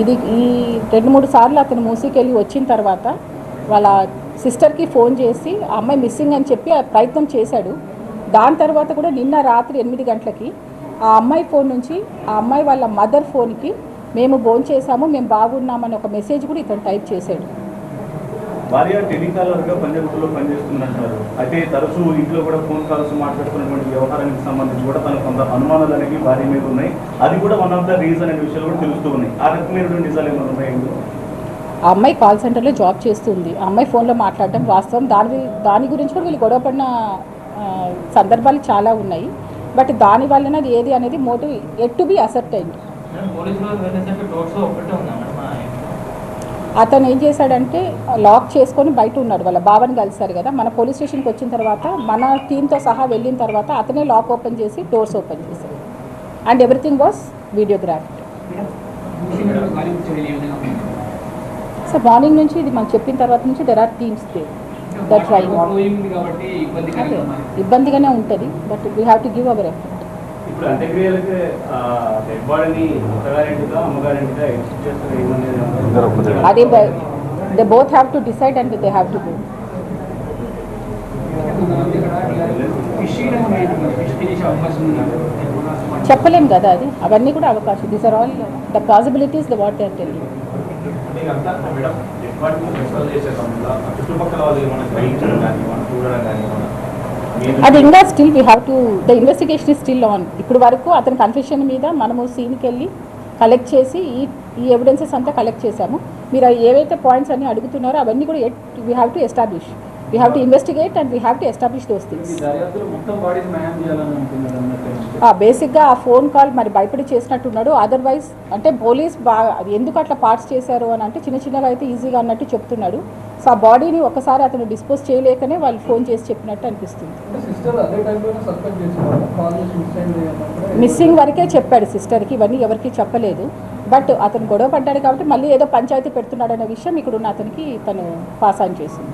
ఇది ఈ రెండు మూడు సార్లు అతను మూసికెళ్ళి వచ్చిన తర్వాత వాళ్ళ సిస్టర్కి ఫోన్ చేసి ఆ అమ్మాయి మిస్సింగ్ అని చెప్పి ప్రయత్నం చేశాడు. దాని తర్వాత కూడా నిన్న రాత్రి ఎనిమిది గంటలకి ఆ అమ్మాయి ఫోన్ నుంచి ఆ అమ్మాయి వాళ్ళ మదర్ ఫోన్కి మేము ఫోన్ చేశాము మేము బాగున్నామని ఒక మెసేజ్ కూడా ఇతను టైప్ చేశాడు. భార్య టెలికాలర్గా పంజాగుట్లో పనిచేస్తుందంటారు అయితే తరచూ ఇంట్లో కూడా ఫోన్ కాల్స్ మాట్లాడుతున్నటువంటి వ్యవహారానికి సంబంధించి కూడా తనకు కొంత అనుమానాలు అనేవి భార్య మీద ఉన్నాయి. అది కూడా వన్ ఆఫ్ ద రీజన్ అనే విషయాలు కూడా తెలుస్తూ ఉన్నాయి. ఆ రకమైనటువంటి నిజాలు ఏమైనా ఉన్నాయి? ఆ అమ్మాయి కాల్ సెంటర్లో జాబ్ చేస్తుంది. ఆ అమ్మాయి ఫోన్లో మాట్లాడడం వాస్తవం. దాని దాని గురించి కూడా వీళ్ళు గొడవపడిన సందర్భాలు చాలా ఉన్నాయి. బట్ దాని వలన అది ఏది అనేది motive at to be accept అయింది మేడం పోలీసులు వారు వెళ్ళేసరికి డోర్స్ ఒక్కటే ఉందా మేడం ఆ అతను ఏం చేశాడంటే లాక్ చేసుకొని బయట ఉన్నాడు. వాళ్ళ బావని కలిశారు కదా. మన పోలీస్ స్టేషన్కి వచ్చిన తర్వాత మన టీంతో సహా వెళ్ళిన తర్వాత అతనే లాక్ ఓపెన్ చేసి డోర్స్ ఓపెన్ చేశాడు. And everything was videograph so morning నుంచి ఇది మనం చెప్పిన తర్వాత నుంచి there are teams they that ఇబ్బందిగానే ఉంటుంది but we have to give our effort ఇప్పుడు అంత్యక్రియలకి డెడ్ బాడీని అత్తగారింటిగా అమ్మగారింటిగా ఎక్స్పెక్ట్ చేస్తారు ఏమనేది అది they both have to decide and they have to ఉంది చెప్పలేం కదా అది. అవన్నీ కూడా అవకాశం. These are all the possibilities the what are ఆ చుట్టుపక్కల వాళ్ళు ఏమైనా గ్రహించడం కానీ మనం చూడడం కానీ అది ఇంకా still we have to the investigation still on ఇప్పుడు వరకు అతని కన్ఫెషన్ మీద మనము సీన్కి వెళ్ళి కలెక్ట్ చేసి ఈ ఈ ఎవిడెన్సెస్ అంతా కలెక్ట్ చేశాము. మీరు ఏవైతే పాయింట్స్ అన్ని అడుగుతున్నారో అవన్నీ కూడా we have to establish we have to investigate and we have to establish those things బేసిక్గా ఆ ఫోన్ కాల్ మరి భయపడి చేసినట్టున్నాడు. అదర్వైజ్ అంటే పోలీస్ బాగా ఎందుకు అట్లా పార్ట్స్ చేశారు అని అంటే చిన్న చిన్నగా అయితే ఈజీగా అన్నట్టు చెప్తున్నాడు. సో ఆ బాడీని ఒకసారి అతను డిస్పోజ్ చేయలేకనే వాళ్ళు ఫోన్ చేసి చెప్పినట్టు అనిపిస్తుంది. మిస్సింగ్ వరకే చెప్పాడు సిస్టర్కి ఇవన్నీ ఎవరికి చెప్పలేదు. బట్ అతను గొడవ పడ్డాడు కాబట్టి మళ్ళీ ఏదో పంచాయతీ పెడుతున్నాడు అనే విషయం ఇక్కడ ఉన్న అతనికి తను పాస్ ఆన్ చేసింది.